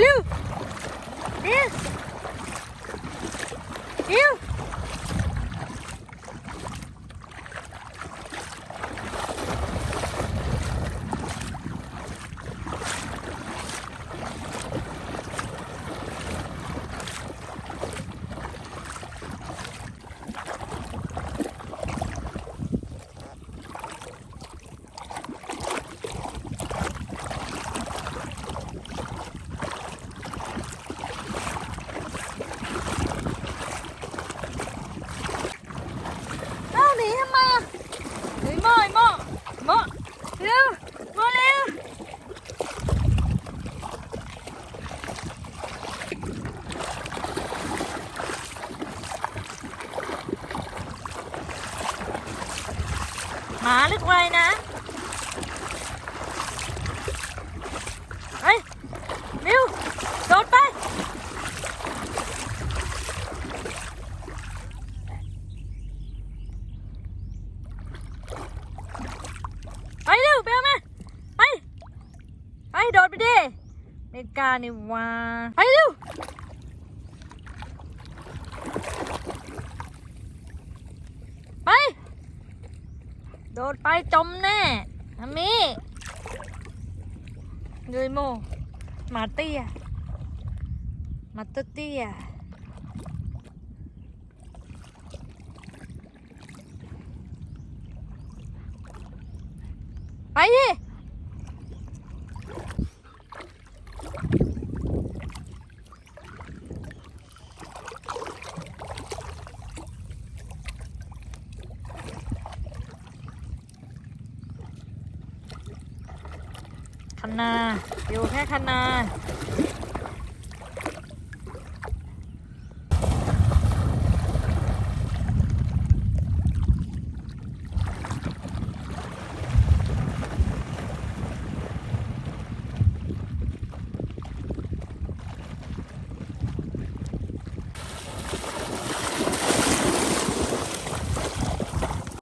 Hello. This. You. มาหรือควายนะเฮ้ยเร็วโดดไป ไปเร็วไปเอามา ไป ไปโดดไปดิไม่กล้านี่ว่าไปเร็วไป โดดไปจมแน่อามีเลยโมมาเตี้ยมาตเตี้ยไปดิ คณาอยู่แค่คณา